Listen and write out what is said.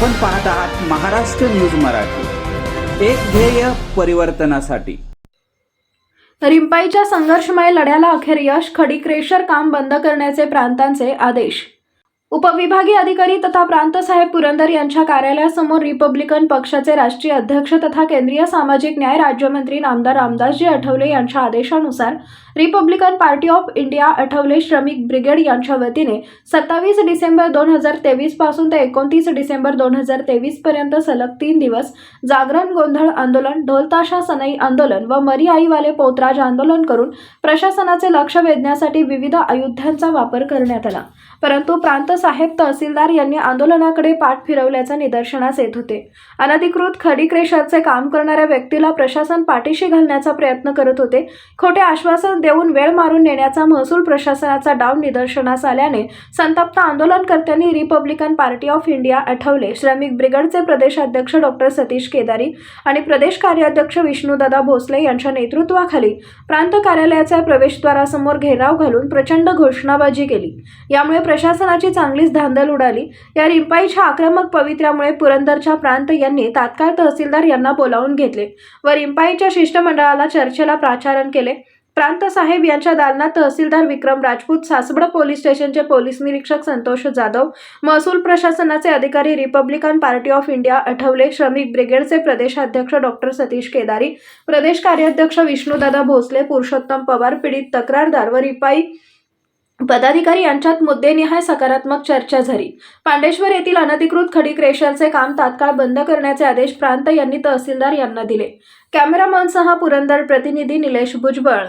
आपण पाहत आहात महाराष्ट्र न्यूज मराठी. एक ध्येय परिवर्तनासाठी. रिंपाईच्या संघर्षमय लढ्याला अखेर यश खडी क्रेशर काम बंद करण्याचे प्रांतांचे आदेश. उपविभागीय अधिकारी तथा प्रांतसाहेब पुरंदर यांच्या कार्यालयासमोर रिपब्लिकन पक्षाचे राष्ट्रीय अध्यक्ष तथा केंद्रीय सामाजिक न्याय राज्यमंत्री नामदार रामदासजी आठवले यांच्या आदेशानुसार Republican Party of India Athawale श्रमिक ब्रिगेड यांच्या वतीने सत्तावीस डिसेंबर दोन हजार तेवीसपासून ते एकोणतीस डिसेंबर दोन हजार तेवीस पर्यंत सलग तीन दिवस जागरण गोंधळ आंदोलन ढोलताशा सनई आंदोलन व मरी आईवाले पोतराज आंदोलन करून प्रशासनाचे लक्ष वेधण्यासाठी विविध अयोध्यांचा वापर करण्यात आला. परंतु प्रांत साहेब तहसीलदार यांनी आंदोलनाकडे पाठ फिरवल्याचं निदर्शनास येत होते. अनधिकृत खडी क्रेशरचे काम करणाऱ्या व्यक्तीला प्रशासन पाठीशी घालण्याचा प्रयत्न करत होते. खोटे आश्वासन देऊन वेळ मारून नेण्याचा महसूल प्रशासनाचा डाव निदर्शनास आल्याने संतप्त आंदोलनकर्त्यांनी Republican Party of India Athawale. श्रमिक ब्रिगेडचे प्रदेशाध्यक्ष डॉक्टर सतीश केदारी आणि प्रदेश कार्याध्यक्ष विष्णुदादा भोसले यांच्या नेतृत्वाखाली प्रांत कार्यालयाच्या प्रवेशद्वारासमोर घेराव घालून प्रचंड घोषणाबाजी केली. यामुळे प्रशासनाची चांगलीच धांदल उडाली. या रिंपाईच्या आक्रमक पवित्र्यामुळे पुरंदरच्या प्रांत यांनी तात्काळ तहसीलदार यांना बोलावून घेतले व रिंपाईच्या शिष्टमंडळाला चर्चेला प्राचारण केले. प्रांत साहेब यांच्या दालनात तहसीलदार विक्रम राजपूत सासवड पोलीस स्टेशनचे पोलीस निरीक्षक संतोष जाधव महसूल प्रशासनाचे अधिकारी Republican Party of India Athawale श्रमिक ब्रिगेडचे प्रदेशाध्यक्ष डॉक्टर सतीश केदारी प्रदेश कार्याध्यक्ष विष्णुदादा भोसले पुरुषोत्तम पवार पीडित तक्रारदार व रिपाई पदाधिकारी यांच्यात मुद्देनिहाय सकारात्मक चर्चा झाली. पांडेश्वर येथील अनधिकृत खडी क्रेशरचे काम तात्काळ बंद करण्याचे आदेश प्रांत यांनी तहसीलदार यांना दिले. कॅमेरामनसह पुरंदर प्रतिनिधी निलेश भुजबळ.